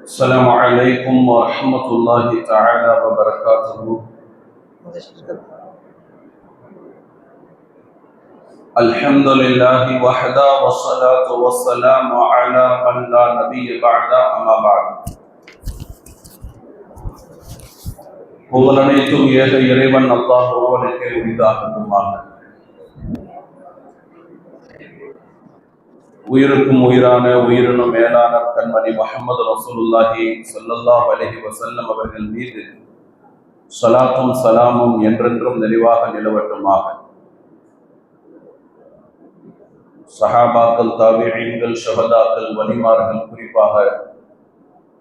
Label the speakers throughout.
Speaker 1: السلام عليكم ورحمة الله تعالى وبركاته الحمد لله وحده والصلاة والسلام على من لا نبي بعد أما بعد புகழனைத்தும் ஏக இறைவன் அல்லாஹ் ஒருவனுக்கே உரிதாகட்டுமாக உயிருக்கும் உயிரான உயிரினும் மேலான கண்மணி முகமது ரசூலுல்லாஹி சொல்லல்லாஹ் அலஹி வசல்லம் அவர்கள் மீது சலாத்தும் சலாமும் என்றென்றும் நிறைவாக நிலவட்டுமாக. சஹாபாக்கள் தாபிஈன்கள் ஷஹதாக்கள் வலிமார்கள் குறிப்பாக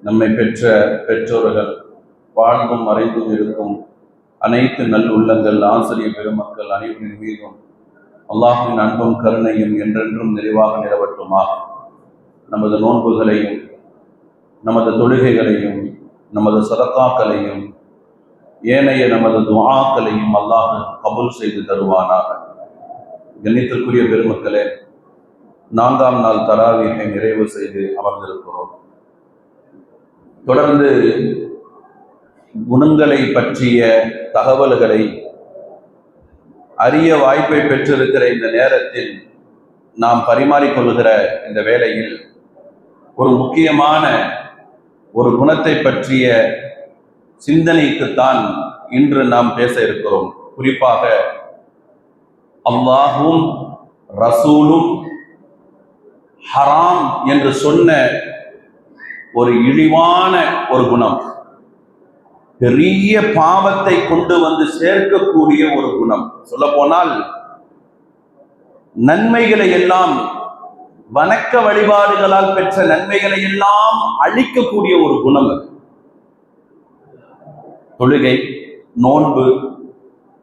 Speaker 1: நம்மை பெற்ற பெற்றோர்கள் வாழ்ந்தும் மறைந்தும் இருக்கும் அனைத்து நல்லுள்ளங்கள் ஆசிரியர் பெருமக்கள் அனைவரின் மீதும் அல்லாஹின் அன்பும் கருணையும் என்றென்றும் நிறைவாக நிலவட்டுமாக. நமது நோன்புகளையும் நமது தொழுகைகளையும் நமது சதக்காக்களையும் ஏனைய நமது துவாக்களையும் அல்லாஹ் கபூல் செய்து தருவானாக. கண்ணியத்திற்குரிய பெருமக்களே நான்காம் நாள் தராவியை நிறைவு செய்து அமர்ந்திருக்கிறோம். தொடர்ந்து குணங்களை பற்றிய தகவல்களை அரிய வாய்ப்பை பெற்றிருக்கிற இந்த நேரத்தில் நாம் பரிமாறிக்கொள்கிற இந்த வேளையில் ஒரு முக்கியமான ஒரு குணத்தை பற்றிய சிந்தனைக்குத்தான் இன்று நாம் பேச இருக்கிறோம். குறிப்பாக அல்லாஹும் ரசூலும் ஹராம் என்று சொன்ன ஒரு இழிவான ஒரு குணம். பெரிய பாவத்தை கொண்டு வந்து சேர்க்கக்கூடிய ஒரு குணம். சொல்ல போனால் நன்மைகளை எல்லாம் வணக்க வழிபாடுகளால் பெற்ற நன்மைகளை எல்லாம் அழிக்கக்கூடிய ஒரு குணம் அது. தொழுகை நோன்பு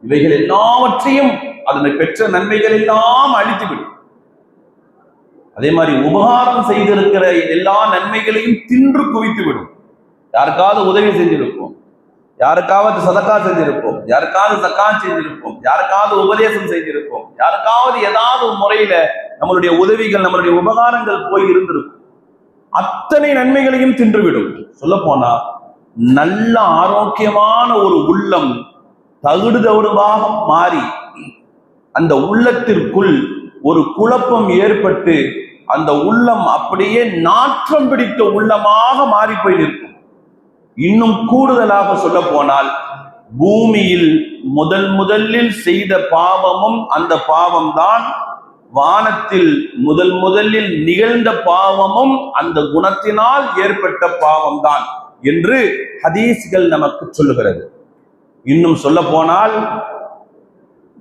Speaker 1: இவைகள் எல்லாவற்றையும் அதனை பெற்ற நன்மைகள் எல்லாம் அழித்துவிடும். அதே மாதிரி உபகாரம் செய்திருக்கிற எல்லா நன்மைகளையும் தின்று குவித்து விடும் யாருக்காவது உதவி செஞ்சிருப்போம். யாருக்காவது சதக்கா செஞ்சிருப்போம் யாருக்காவது சக்கா செஞ்சிருப்போம் யாருக்காவது உபதேசம் செய்திருப்போம். யாருக்காவது ஏதாவது ஒரு முறையில நம்மளுடைய உதவிகள் நம்மளுடைய உபகாரங்கள் போய் இருந்திருக்கும். அத்தனை நன்மைகளையும் தின்றுவிடும். சொல்ல போனா நல்ல ஆரோக்கியமான ஒரு உள்ளம் தகுடு தவிடுவாக மாறி அந்த உள்ளத்திற்குள் ஒரு குழப்பம் ஏற்பட்டு அந்த உள்ளம் அப்படியே நாற்றம் பிடித்த உள்ளமாக மாறி போய் நிற்கும். இன்னும் கூடுதலாக சொல்ல போனால் பூமியில் முதல் முதலில் செய்த பாவமும் அந்த பாவம்தான். வானத்தில் முதல் முதலில் நிகழ்ந்த பாவமும் அந்த குணத்தினால் ஏற்பட்ட பாவம்தான் என்று ஹதீஸ்கள் நமக்கு சொல்லுகிறது. இன்னும் சொல்ல போனால்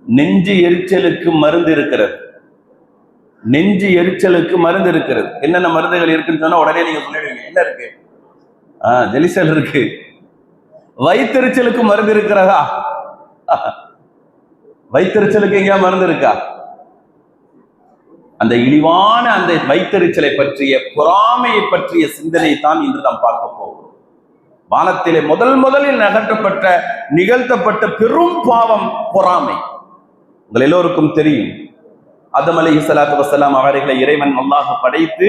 Speaker 1: நெஞ்சு எரிச்சலுக்கு மருந்து இருக்கிறது. நெஞ்சு எரிச்சலுக்கு மருந்து இருக்கிறது. என்னென்ன மருந்துகள் இருக்குன்னு சொன்னா உடனே நீங்க சொல்லிடுவீங்க. என்ன இருக்கு? ஜெலிசல் இருக்கு. வயிற்றெரிச்சலுக்கு மருந்து இருக்கிறதா? வயிற்றெரிச்சலுக்கு எங்கேயா மருந்து இருக்கா? அந்த இழிவான அந்த வைத்தறிச்சலை பற்றிய பொறாமையை பற்றிய சிந்தனை தான் இன்று நாம் பார்க்க போகிறோம். வானத்திலே முதல் முதலில் நகர்த்தப்பட்ட நிகழ்த்தப்பட்ட பெரும் பாவம் பொறாமை. உங்கள் எல்லோருக்கும் தெரியும். அதம் அலி சலாத்து வசலாம் அவர்களை இறைவன் நல்லாக படைத்து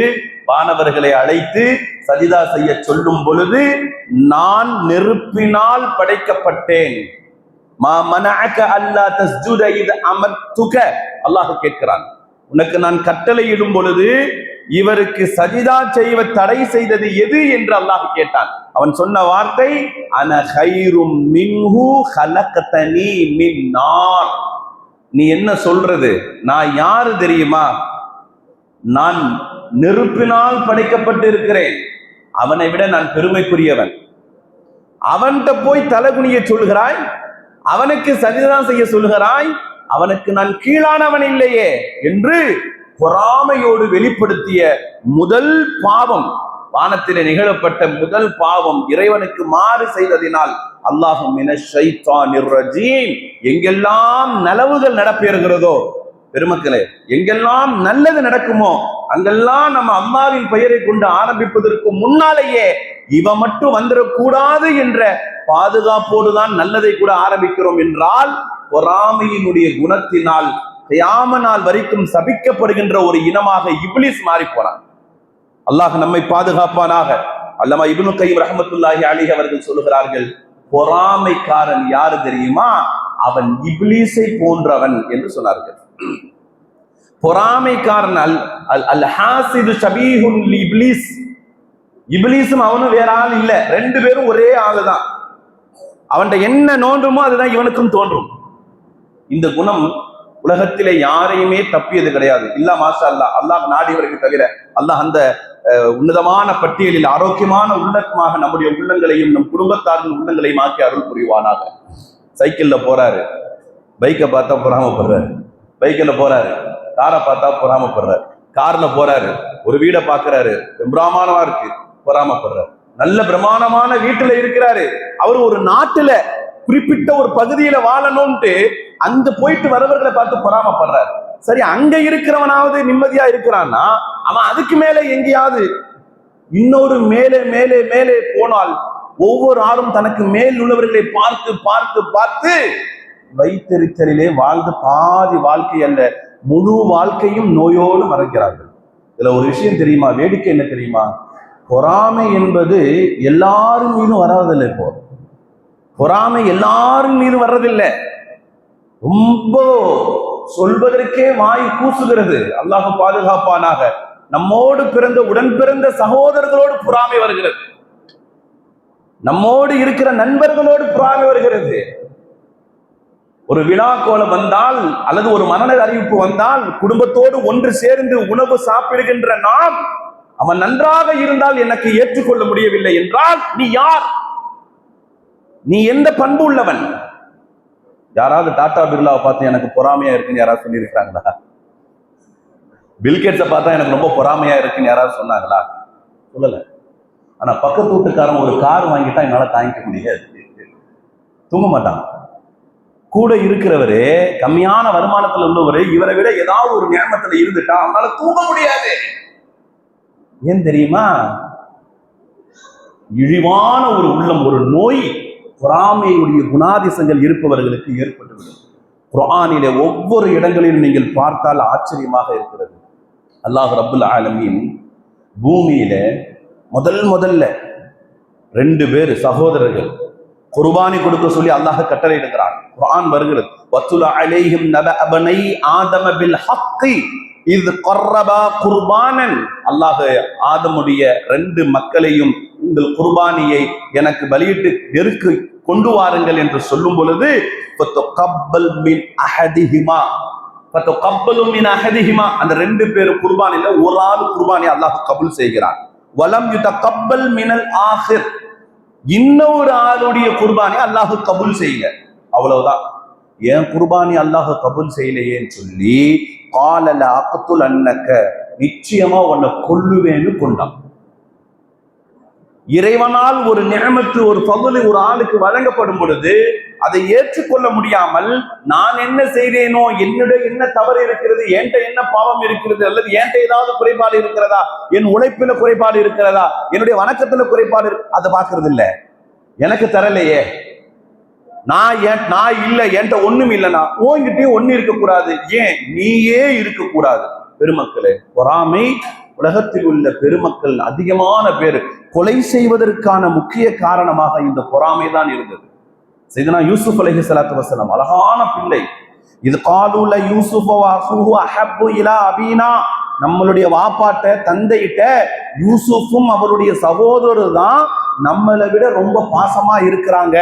Speaker 1: வானவர்களை அழைத்து சஜிதா செய்ய சொல்லும் பொழுது நான் நெருப்பினால் படைக்கப்பட்டேன். மா மனஅக அல்லா தஸ்ஜுத இது அமர்த்துக. அல்லாஹ் கேட்கிறான். உனக்கு நான் கட்டளையிடும் பொழுது இவருக்கு சஜிதா செய்வ தடை செய்தது எது என்று அல்லாஹ் கேட்டான். அவன் சொன்ன வார்த்தை அன ஹைரும் மின்ஹு ஹலகத்தனி மின் நார் நீ என்ன சொல்றது? நான் யாரு தெரியுமா? நான் நெருப்பினால் படைக்கப்பட்டு இருக்கிறேன் அவனை விட நான் பெருமைக்குரியவன். அவன்கிட்ட போய் தலைகுனிய சொல்கிறாய் அவனுக்கு சரிதான் செய்ய சொல்கிறாய் அவனுக்கு நான் கீழானவன் இல்லையே என்று பொறாமையோடு வெளிப்படுத்திய முதல் பாவம். வானத்திலே நிகழப்பட்ட முதல் பாவம் இறைவனுக்கு மாறு செய்ததினால் அல்லாஹும் எங்கெல்லாம் நலவுகள் நடப்பேறுகிறதோ பெருமக்களே எங்கெல்லாம் நல்லது நடக்குமோ அங்கெல்லாம் நம்ம அம்மாவின் பெயரை கொண்டு ஆரம்பிப்பதற்கு முன்னாலேயே இவ மட்டும் வந்துடக்கூடாது என்ற பாதுகாப்போடு தான் நல்லதை கூட ஆரம்பிக்கிறோம் என்றால் பொறாமையினுடைய குணத்தினால் கியாம நாள் வரைக்கும் சபிக்கப்படுகின்ற ஒரு இனமாக இப்லிஸ் மாறி போனான் அல்லாஹ் நம்மை பாதுகாப்பானாக. அல்லமா இபுனு கையம் ரஹமத்துல்லாஹி அலிஹ் அவர்கள் சொல்லுகிறார்கள் பொறாமைக்காரன் யாரு தெரியுமா? அவன் இப்லீஸை போன்றவன் என்று சொன்னார்கள். பொறாமைக்காரன் அல் அல் அல் ஹாசிது ஷபீஹுன் இப்லீஸ். இப்லீஸும் அவனும் வேற ஆள் இல்ல. ரெண்டு பேரும் ஒரே ஆளு தான். அவன்கிட்ட என்ன நோன்றுமோ அதுதான் இவனுக்கும் தோன்றும். இந்த குணம் உலகத்திலே யாரையுமே தப்பியது கிடையாது. இல்லா மாசா அல்லா அல்லாஹ் நாடியவருக்கு தவிர அல்லாஹ் அந்த உன்னதமான பட்டியலில் ஆரோக்கியமான உள்ளமாக நம்முடைய உள்ளங்களையும் நம் குடும்பத்தாரின் உள்ளங்களையும் ஆக்கி அருள் புரிவானாக. சைக்கிளில் போறாரு. பைக்கை பார்த்தா பொறாமப்படுறாரு. பைக்கில் போறாரு. காரை பார்த்தா பொறாமப்படுறாரு. கார்ல போறாரு. ஒரு வீடை பார்க்கறாரு. பிரம்மாண்டமா இருக்கு. பொறாமப்படுறாரு. நல்ல பிரமாணமான வீட்டுல இருக்கிறாரு. அவர் ஒரு நாட்டுல குறிப்பிட்ட ஒரு பகுதியில வாழணும்ட்டு அந்த போயிட்டு வரவர்களை பார்த்து பொறாமப்படுறாரு. சரி அங்க இருக்கிறவனாவது நிம்மதியா இருக்கிறான்னா அவன் அதுக்கு மேலே எங்கேயாவது இன்னொரு மேலே மேலே மேலே போனால் ஒவ்வொரு ஆளும் தனக்கு மேல் உள்ளவர்களை பார்த்து பார்த்து பார்த்து வைத்தறிச்சலிலே வாழ்ந்து பாதி வாழ்க்கை அல்ல முழு வாழ்க்கையும் நோயோடு மறைக்கிறார்கள். இதுல ஒரு விஷயம் தெரியுமா? வேடிக்கை என்ன தெரியுமா? பொறாமை என்பது எல்லாரும் மீதும் வராதில்லை இப்போ. பொறாமை எல்லாரும் மீதும் வர்றதில்லை. ரொம்ப சொல்வதற்கே வாய் கூசுகிறது. அல்லாஹ் பாதுகாப்பானாக. நம்மோடு பிறந்த உடன் பிறந்த சகோதரர்களோடு புறாமை வருகிறது. நம்மோடு இருக்கிற நண்பர்களோடு புறாமை வருகிறது. ஒரு விழா கோலம் வந்தால் அல்லது ஒரு மரண அறிவிப்பு வந்தால் குடும்பத்தோடு ஒன்று சேர்ந்து உணவு சாப்பிடுகின்ற நாம் அவன் நன்றாக இருந்தால் எனக்கு ஏற்றுக்கொள்ள முடியவில்லை என்றால் நீ யார்? நீ எந்த பண்பு உள்ளவன்? யாராவது டாடா பிர்லாவை பார்த்து எனக்கு பொறாமையா இருக்குன்னு யாராவது சொல்லியிருக்காங்களா பில்கேட்ஸை பார்த்தா எனக்கு ரொம்ப பொறாமையா இருக்குன்னு யாராவது சொன்னாங்களா? சொல்லல. ஆனா பக்கத்து வீட்டுக்காரன் ஒரு கார் வாங்கிட்டா என்னால தாங்கிக்க முடியாது. தூங்க மாட்டான். கூட இருக்கிறவரு கம்மியான வருமானத்துல உள்ளவரு இவரை விட ஏதாவது ஒரு நியமத்துல இருந்துட்டா அவனால தூங்க முடியாது. ஏன் தெரியுமா? இழிவான ஒரு உள்ளம் ஒரு நோய் பொறாமையுடைய குணாதிசங்கள் இருப்பவர்களுக்கு ஏற்பட்டுவிடும். குரானில ஒவ்வொரு இடங்களிலும் நீங்கள் பார்த்தால் ஆச்சரியமாக இருக்கிறது. அல்லாஹ் ரபுல் ஆலமின் பூமியில முதல் முதல்ல ரெண்டு பேர் சகோதரர்கள் குர்பானி கொடுக்க சொல்லி அல்லாஹ் கட்டளையிடுகிறான். குர்ஆன் வருகிறது. வத்துல அலைஹிம் நப அபனை ஆதம பில் ஹக்கி இது கொர்ரபா குர்பானன். அல்லாஹ் ஆதமுடைய ரெண்டு மக்களையும் உங்கள் குர்பானியை எனக்கு பலியிட்டு நெருக்கு கொண்டு வாருங்கள் என்று சொல்லும் பொழுது ஃபத்துகப்பல் மின் அஹதிஹிமா. ஃபத்துகப்பலு மின் அஹதிஹிமா. அந்த ரெண்டு பேர் குர்பானில ஒரு ஆள் குர்பானி அல்லாஹ் கபுல் செய்கிறான். வலம் யுதகப்பல் மினல் ஆஹிர். இன்னொரு ஆளுடைய குர்பானி அல்லாஹு கபுல் செய்யுங்க. அவ்வளவுதான். ஏன் குர்பானி அல்லாஹு கபுல் செய்யலையேன்னு சொல்லி காலல அக்கத்துல் அன்னக்க நிச்சயமா உன்னை கொல்லுவேன்னு கொண்டான். இறைவனால் ஒரு நியமத்து ஒரு பகுதி ஒரு ஆளுக்கு வழங்கப்படும் பொழுது அதை ஏற்றுக்கொள்ள முடியாமல் நான் என்ன செய்தேனோ என்னுடைய என்ன தவறு இருக்கிறது என்கிட்ட என்ன பாவம் இருக்கிறது அல்லது என்கிட்ட ஏதாவது குறைபாடு இருக்கிறதா என் உழைப்பில குறைபாடு இருக்கிறதா என்னுடைய வணக்கத்துல குறைபாடு அதை பார்க்கறது இல்ல எனக்கு தரலையே. நான் ஏன் நான் இல்ல என்கிட்ட ஒண்ணும் இல்லைனா உன்கிட்டயும் ஒண்ணு இருக்கக்கூடாது. ஏன்? நீயே இருக்கக்கூடாது. பெருமக்களே பொறாமை உலகத்தில் உள்ள பெருமக்கள் அதிகமான பேர் கொலை செய்வதற்கான முக்கிய காரணமாக இந்த பொறாமை தான் இருந்தது. செய்தனா யூசுப் அலஹி சலாத்து வஸலாம் அழகான பிள்ளை. இது காலூல யூசுஃப இலா அபீனா. நம்மளுடைய வாப்பாட்ட தந்தையிட்ட யூசுஃபும் அவருடைய சகோதரர் தான் நம்மளை விட ரொம்ப பாசமா இருக்கிறாங்க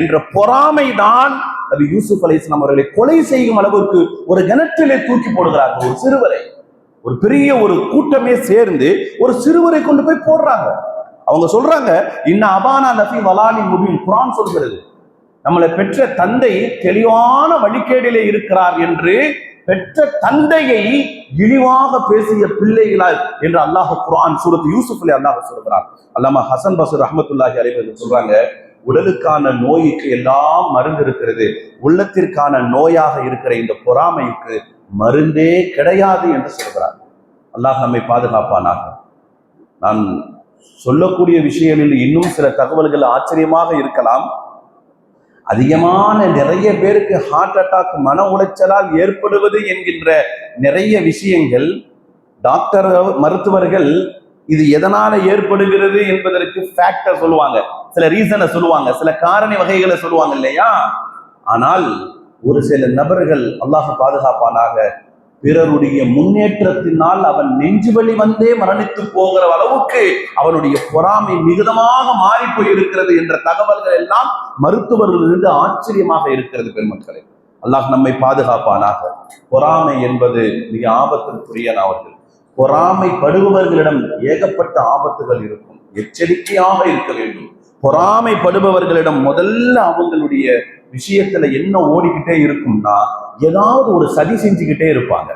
Speaker 1: என்ற பொறாமை தான் நபி யூசுப் அலைஹிஸ்ஸலாம் அவர்களை கொலை செய்யும் அளவுக்கு ஒரு கிணற்றிலே தூக்கி போடுகிறார்கள் ஒரு சிறுவரை. ஒரு பெரிய ஒரு கூட்டமே சேர்ந்து ஒரு சிறுவரை கொண்டு போய் போடுறாங்க. அவங்க சொல்றாங்க இன்ன அபானா லஃபி வலாலி முபின். குரான் சொல்கிறது நம்மளை பெற்ற தந்தை தெளிவான வழிகேடிலே இருக்கிறார் என்று பெற்ற தந்தையை இழிவாக பேசிய பிள்ளைகளால் என்று அல்லாஹ் குரான் சூரத் யூசுஃப்ல அல்லாஹ் சொல்கிறான். அல்லாமா ஹசன் பசூர் அஹமத்துல்லாஹி அலைவர் சொல்றாங்க உடலுக்கான நோய்க்கு எல்லாம் மருந்து இருக்கிறது உள்ளத்திற்கான நோயாக இருக்கிற இந்த பொறாமைக்கு மருந்தே கிடையாது என்று சொல்கிறார். அல்லாஹ் நம்மை பாதுகாப்பானாக. நான் சொல்லக்கூடிய விஷயங்களில் இன்னும் சில தகவல்கள் ஆச்சரியமாக இருக்கலாம். அதிகமான நிறைய பேருக்கு ஹார்ட் அட்டாக் மன உளைச்சலால் ஏற்படுவது என்கின்ற நிறைய விஷயங்கள் டாக்டர் மருத்துவர்கள் இது எதனால ஏற்படுகிறது என்பதற்கு ஃபேக்டர் சொல்லுவாங்க. சில ரீசனை சொல்லுவாங்க. சில காரணி வகைகளை சொல்லுவாங்க இல்லையா? ஆனால் ஒரு சில நபர்கள் அல்லாஹ் பாதுகாப்பானாக பிறருடைய முன்னேற்றத்தினால் அவன் நெஞ்சு வலி வந்தே மரணித்து போகிற அளவுக்கு அவனுடைய பொறாமை மிகுதமாக மாறி போயிருக்கிறது என்ற தகவல்கள் எல்லாம் மருத்துவர்களிலிருந்து ஆச்சரியமாக இருக்கிறது பெருமக்களே. அல்லாஹ் நம்மை பாதுகாப்பானாக. பொறாமை என்பது மிக ஆபத்திற்குரிய அவர்கள் பொறாமைப்படுபவர்களிடம் ஏகப்பட்ட ஆபத்துகள் இருக்கும். எச்சரிக்கையாக இருக்க வேண்டும். பொறாமைப்படுபவர்களிடம் முதல்ல அவங்களுடைய விஷயத்துல என்ன ஓடிக்கிட்டே இருக்கும்னா ஏதாவது ஒரு சதி செஞ்சுக்கிட்டே இருப்பாங்க.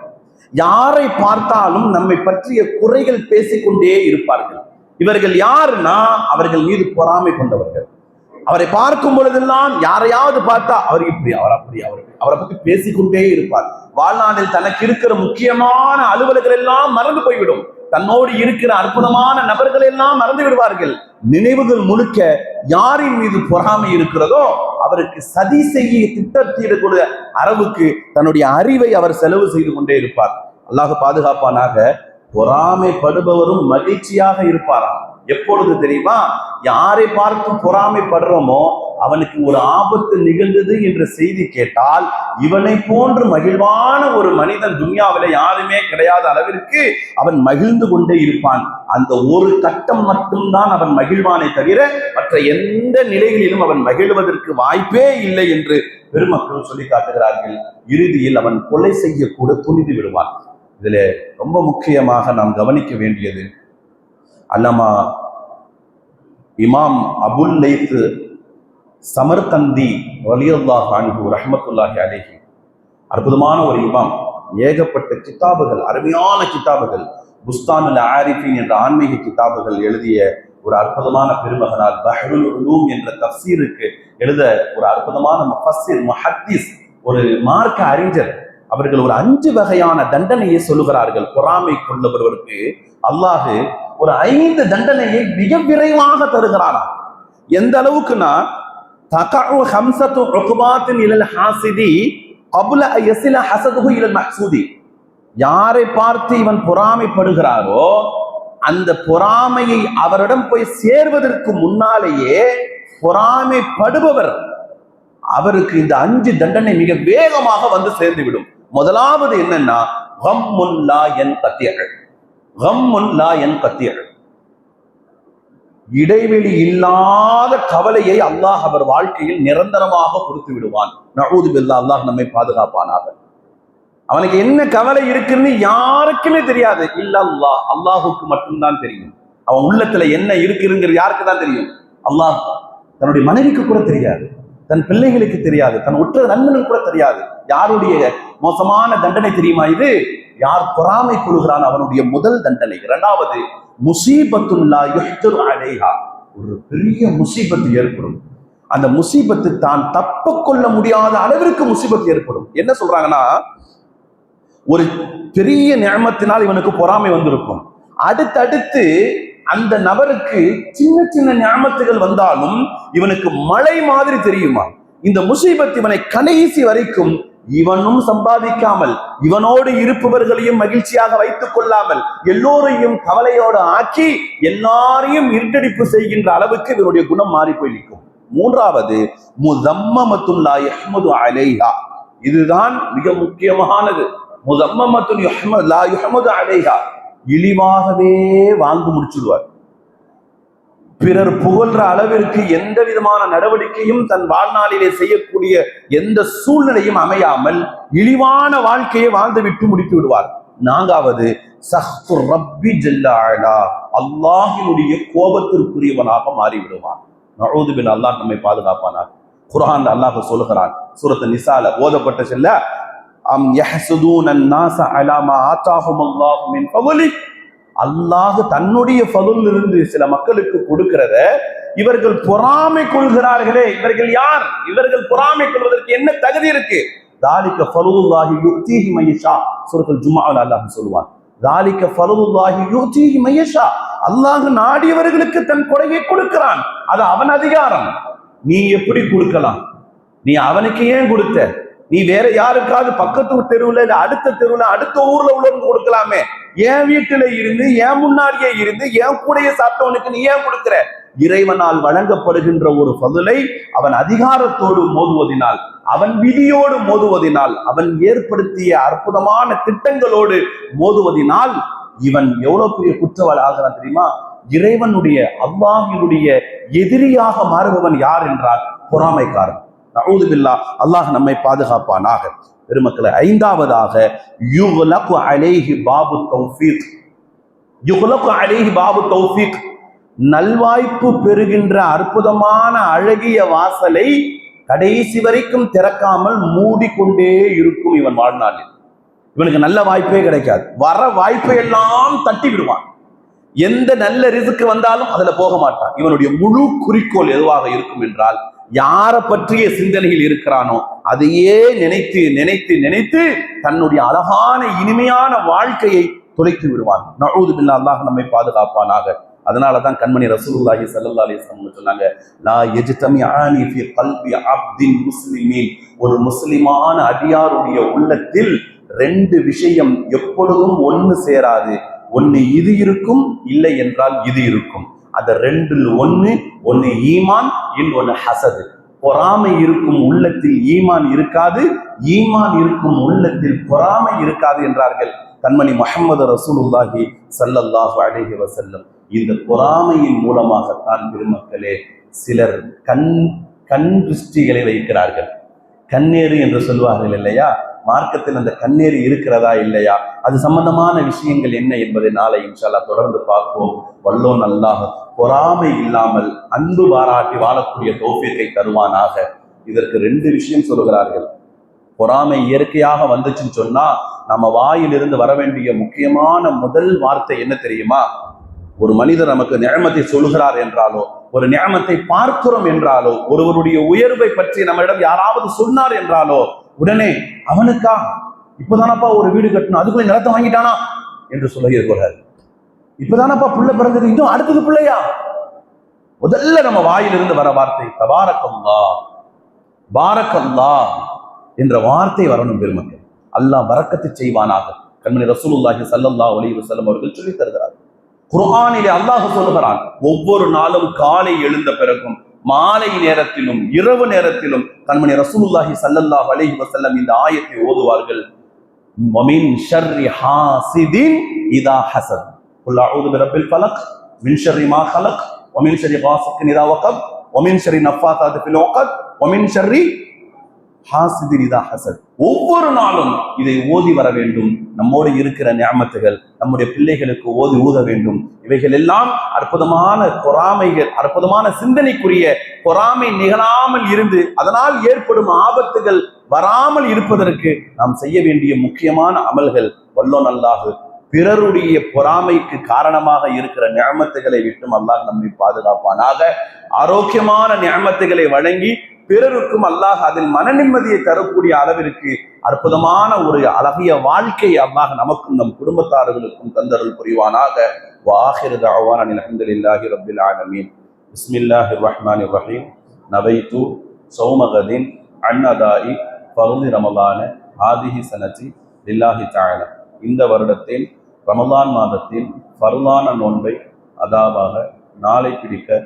Speaker 1: யாரை பார்த்தாலும் நம்மை பற்றிய குறைகள் பேசிக்கொண்டே இருப்பார்கள். இவர்கள் யாருன்னா அவர்கள் மீது பொறாமை கொண்டவர்கள். அவரை பார்க்கும் பொழுதெல்லாம் யாரையாவது பார்த்தா அவர் இப்படி அவர் அப்படி அவர் அவரை பத்தி பேசிக்கொண்டே இருப்பார். வாழ்நாளில் தனக்கு இருக்கிற முக்கியமான அலுவல்கள் எல்லாம் மறந்து போய்விடும். தன்னோடு இருக்கிற அற்புதமான நபர்கள் எல்லாம் மறந்து விடுவார்கள். நினைவுகள் முழுக்க யாரின் மீது பொறாமை இருக்கிறதோ அவருக்கு சதி செய்ய திட்டத்திடக்கூடிய அளவுக்கு தன்னுடைய அறிவை அவர் செலவு செய்து கொண்டே இருப்பார். அல்லாஹ் பாதுகாப்பானாக பொறாமைப்படுபவரும் மகிழ்ச்சியாக இருப்பாராம். எப்பொழுது தெரியுமா? யாரை பார்த்து பொறாமைப்படுறோமோ அவனுக்கு ஒரு ஆபத்து நிகழ்ந்தது என்ற செய்தி கேட்டால் இவனை போன்று மகிழ்வான ஒரு மனிதன் துன்யாவில யாருமே கிடையாத அளவிற்கு அவன் மகிழ்ந்து கொண்டே இருப்பான். அந்த ஒரு கட்டம் மட்டும்தான் அவன் மகிழ்வானே தவிர மற்ற எந்த நிலைகளிலும் அவன் மகிழ்வதற்கு வாய்ப்பே இல்லை என்று பெருமக்கள் சொல்லி காட்டுகிறார்கள். இறுதியில் அவன் கொலை செய்யக்கூட துணிந்து விடுவான். இதுல ரொம்ப முக்கியமாக நாம் கவனிக்க வேண்டியது அல்லமா இமாம் அபுல் லைத்து சமர்கந்தி வலியுல்லாஹ் அன்பு ரஹமத்துல்லாஹி அலேஹி. அற்புதமான ஒரு இமாம். ஏகப்பட்ட கிதாபுகள் அருமையான கிதாபுகள். புஸ்தானுல் ஆரிஃபின் என்ற ஆன்மீக கிதாபுகள் எழுதிய ஒரு அற்புதமான பெருமகனார் பஹருல் உலூம் என்ற தப்சீருக்கு எழுத ஒரு அற்புதமான முஃபஸ்ஸிர் முஹத்திஸ் ஒரு மார்க்க அறிஞர். அவர்கள் ஒரு அஞ்சு வகையான தண்டனையை சொல்லுகிறார்கள். பொறாமை கொண்டவர்களுக்கு அல்லாஹு ஒரு ஐந்து தண்டனையை மிக விரைவாக தருகிறாராம் எந்த அளவுக்குன்னா தகஉ ஹம்சத்து உக்பாத்தின் இலல் ஹாசிதி கபுல எசில ஹசதுகு இலல் மஹ்சூதி. யாரை பார்த்து இவன் பொறாமைப்படுகிறாரோ அந்த பொறாமையை அவரிடம் போய் சேர்வதற்கு முன்னாலேயே பொறாமைப்படுபவர் அவருக்கு இந்த அஞ்சு தண்டனை மிக வேகமாக வந்து சேர்ந்து விடும் முதலாவது என்னன்னா கம்முன் லா என் கத்தியர்கள் கம்முன் லா என் கத்தியர்கள் இடைவெளி இல்லாத கவலையை அல்லாஹ் அவர் வாழ்க்கையில் நிரந்தரமாக கொடுத்து விடுவான். நகூது பில்லா அல்லாஹ் நம்மை பாதுகாப்பானாக. அவனுக்கு என்ன கவலை இருக்குன்னு யாருக்குமே தெரியாது. இல்ல அல்லா அல்லாஹுக்கு மட்டும்தான் தெரியும். அவன் உள்ளத்துல என்ன இருக்குங்கிறது யாருக்கு தான் தெரியும்? அல்லாஹ் தன்னுடைய மனைவிக்கு கூட தெரியாது. தன் பிள்ளைகளுக்கு தெரியாது. தன் உற்ற நண்பனுக்கு கூட தெரியாது. யாருடைய மோசமான தண்டனை தெரியுமா இது? யார் பொறாமை கொள்கிறான் அவனுடைய முதல் தண்டனை. இரண்டாவது முசீபத்துல்லா யுஹ்தரு அலைஹா. ஒரு பெரிய முசீபத்து ஏற்படும். அந்த முசீபத்து தான் தப்ப கொள்ள முடியாத அளவிற்கு முசீபத்து ஏற்படும். என்ன சொல்றாங்கன்னா ஒரு பெரிய நியமத்தினால் இவனுக்கு பொறாமை வந்திருக்கும். அடுத்தடுத்து அந்த நபருக்கு சின்ன சின்ன ஞாபகத்துகள் வந்தாலும் இவனுக்கு மழை மாதிரி தெரியுமா? இந்த முசீபத் இவனை கடைசி வரைக்கும் இவனும் சம்பாதிக்காமல் இவனோடு இருப்பவர்களையும் மகிழ்ச்சியாக வைத்துக் கொள்ளாமல் எல்லோரையும் கவலையோடு ஆக்கி எல்லாரையும் இருட்டடிப்பு செய்கின்ற அளவுக்கு இவனுடைய குணம் மாறி போய் நிற்கும். மூன்றாவது முதம்மமத்துல்லா யஹ்மது அலைஹா. இதுதான் மிக முக்கியமானது. முதம்மமத்துன் யுஹ்மது லா யுஹ்மது அலைஹா. இழிவாகவே வாழ்ந்து முடிச்சுடுவார். பிறர் புகழ்ற அளவிற்கு எந்த விதமான நடவடிக்கையும் தன் வாழ்நாளிலே செய்யக்கூடிய எந்த சூழ்நிலையும் அமையாமல் இழிவான வாழ்க்கையை வாழ்ந்து விட்டு முடித்து விடுவார். நான்காவது சஹ்து ரப்பி ஜெல்லாழா அல்லாஹினுடைய கோபத்திற்குரியவனாக மாறிவிடுவான். நழுதுபில் அல்லாஹ் நம்மை பாதுகாப்பானார் குரான் அல்லாஹ் சொல்லுகிறான் சூரத்து நிசால ஓதப்பட்ட செல்ல அம் யஹசுதூன் அன்னாஸ அலா மா ஆதாஹும் மின் ஃபவலி அல்லாஹ் தன்னுடைய ஃபதுல் இருந்து சில மக்களுக்கு கொடுக்கிறத இவர்கள் பொறாமை கொள்கிறார்களே. இவர்கள் யார்? இவர்கள் பொறாமை கொள்வதற்கு என்ன தகுதி இருக்கு? தாலிக்க ஃபலுல்லாஹி யுக்திஹி மையஷா சூரத்துல் ஜும்ஆல அல்லாஹ் சொல்லுவான். தாலிக்க ஃபலுல்லாஹி யுக்திஹி மையஷா அல்லாஹ் நாடியவர்களுக்கு தன் கொடையை கொடுக்கிறான். அது அவன் அதிகாரம். நீ எப்படி கொடுக்கலாம்? நீ அவனுக்கு ஏன் கொடுத்த? நீ வேற யாருக்காவது பக்கத்து தெருவுல இல்ல அடுத்த தெருவுல அடுத்த ஊர்ல உள்ளவங்க கொடுக்கலாமே. என் வீட்டுல இருந்து என் முன்னாடியே இருந்து என் கூடயே சாப்பிட்டவனுக்கு நீ ஏன் கொடுக்கிற? இறைவனால் வழங்கப்படுகின்ற ஒரு பதிலை அவன் அதிகாரத்தோடு மோதுவதினால் அவன் விதியோடு மோதுவதினால் அவன் ஏற்படுத்திய அற்புதமான திட்டங்களோடு மோதுவதினால் இவன் எவ்வளவு பெரிய குற்றவாளி ஆகிறான் தெரியுமா? இறைவனுடைய அல்லாஹினுடைய எதிரியாக மாறுபவன் யார் என்றால் பொறாமைக்காரன். நவுதுபில்லா அல்லாஹ் நம்மை பாதுகாப்பானாக. பெருமக்களை ஐந்தாவதாக யுகலகு அலைஹி பாபு தௌஃபீக். யுகலகு அலைஹி பாபு தௌஃபீக். நல்வாய்ப்பு பெறுகின்ற அற்புதமான அழகிய வாசலை கடைசி வரைக்கும் திறக்காமல் மூடிக்கொண்டே இருக்கும் இவன் வாழ்நாளில். இவனுக்கு நல்ல வாய்ப்பே கிடைக்காது. வர வாய்ப்பை எல்லாம் தட்டி விடுவான். எந்த நல்ல ரிசுக்கு வந்தாலும் அதுல போக மாட்டான். இவனுடைய முழு குறிக்கோள் எதுவாக இருக்கும் என்றால் யாரை பற்றிய சிந்தனையில் இருக்கிறானோ அதையே நினைத்து நினைத்து நினைத்து தன்னுடைய அழகான இனிமையான வாழ்க்கையை தொலைத்து விடுவான். நழுது பில்லா அல்லாஹ் நம்மை பாதுகாப்பானாக. அதனாலதான் கண்மணி ரசூலுல்லாஹி ஸல்லல்லாஹு அலைஹி வஸல்லம் சொன்னாங்க லா யஜ்தமி ஆனி ஃபி கல்பி அப்தின் முஸ்லிமீன். ஒரு முஸ்லிமான அடியாருடைய உள்ளத்தில் ரெண்டு விஷயம் எப்பொழுதும் ஒன்று சேராது. ஒன்று இது இருக்கும் இல்லை என்றால் இது இருக்கும். அந்த ரெண்டில் ஒன்னு ஒன்னு ஈமான் இன்னொன்னு ஹசது. பொறாமை இருக்கும் உள்ளத்தில் ஈமான் இருக்காது ஈமான் இருக்கும் உள்ளத்தில் பொறாமை இருக்காது என்றார்கள் கண்மணி முகமது ரசூலுல்லாஹி சல்லல்லாஹு அலைஹி வசல்லம் இந்த பொறாமையின் மூலமாகத்தான் பெருமக்களே சிலர் கண் கண் திருஷ்டிகளை வைக்கிறார்கள். கண்ணேறு என்று சொல்வார்கள் இல்லையா? மார்க்கத்தில் அந்த கண்ணீர் இருக்கிறதா இல்லையா? அது சம்பந்தமான விஷயங்கள் என்ன என்பதை நாளை இன்ஷால்லா தொடர்ந்து பார்ப்போம். வல்லோன் அல்லாஹ் பொறாமை இல்லாமல் அன்பு பாராட்டி வாழக்கூடிய தோஃபியத்தை தருவானாக. இதற்கு ரெண்டு விஷயம் சொல்கிறார்கள் பொறாமை இயற்கையாக வந்துச்சுன்னு சொன்னா நம்ம வாயிலிருந்து வர வேண்டிய முக்கியமான முதல் வார்த்தை என்ன தெரியுமா? ஒரு மனிதர் நமக்கு நியமத்தை சொல்கிறார் என்றாலோ ஒரு நியமத்தை பார்க்கிறோம் என்றாலோ ஒருவருடைய உயர்வை பற்றி நம்மிடம் யாராவது சொன்னார் என்றாலோ உடனே அவனுக்கா? இப்பதானப்பா ஒரு வீடு கட்டணும் அதுக்குள்ள நிலத்தை வாங்கிட்டானா? என்று சொல்லுகிறார் இப்பதானப்பா புள்ள பிறந்தது இன்னும் அடுத்தது பிள்ளையா? முதல்ல நம்ம வாயிலிருந்து வர வார்த்தை தபாரக்கல்லா பாரக்கல்லா என்ற வார்த்தை வரணும் பெருமக்கள். அல்லாஹ் வரக்கத்தை செய்வானாக. கண்மணி ரசூலுல்லாஹி சல்லல்லா ஒலி வசல்லம் அவர்கள் சொல்லித் தருகிறார் குரானிலே அல்லாஹ் சொல்லுகிறான் ஒவ்வொரு நாளும் காலை எழுந்த பிறகும் மாலை நேரத்திலும் இரவு நேரத்திலும் கண்மணி ரசூலுல்லாஹி சல்லல்லாஹ் அலைஹி வசல்லம் இந்த ஆயத்தை ஓதுவார்கள். வமின் ஷர்ரி ஹாசிதின் இதா ஹசத் குல் அஊது பிரப்பில் ஃபலக் மின் ஷர்ரி மா ஃபலக் வமின் ஷர்ரி ஹாசிதின் இதா வகப் வமின் ஷர்ரி நஃபாத்தாத் ஃபில் வகப் வமின் ஷர்ரி ஹாசிதின் இதா ஹசத் ஒவ்வொரு நாளும் இதை ஓதி வர வேண்டும். நம்மோடு இருக்கிற நியமத்துகள் நம்முடைய பிள்ளைகளுக்கு ஓதி ஊத வேண்டும். இவைகள் எல்லாம் அற்புதமான பொறாமைகள் அற்புதமான சிந்தனைக்குரிய பொறாமை நிகழாமல் இருந்து அதனால் ஏற்படும் ஆபத்துகள் வராமல் இருப்பதற்கு நாம் செய்ய வேண்டிய முக்கியமான அமல்கள் வல்லோ நல்லாகு பிறருடைய பொறாமைக்கு காரணமாக இருக்கிற நியமத்துகளை விட்டும் அல்லாஹ் நம்மை பாதுகாப்பானாக. ஆரோக்கியமான நியமத்துகளை வழங்கி பிறருக்கும் அல்லாஹ் அதில் மன நிம்மதியை தரக்கூடிய அளவிற்கு அற்புதமான ஒரு அழகிய வாழ்க்கை அல்லாஹ் நமக்கும் நம் குடும்பத்தார்களுக்கும் தந்தருள் புரிவானாக. வாஹிர் தாவான் அனில் அஹமதுல்லாஹி ரபில் ஆலமீன். பிஸ்மில்லாஹி ரஹ்மான் ரஹீம் நவைத்து சௌமகதீன் அன்னதாயி பருந்தி ரமலான ஆதிஹி சனதி லில்லாஹி தாயன இந்த வருடத்தில் ரமலான் மாதத்தில் ஃபர்லான நோன்பை அதாவாக நாளை பிடிக்க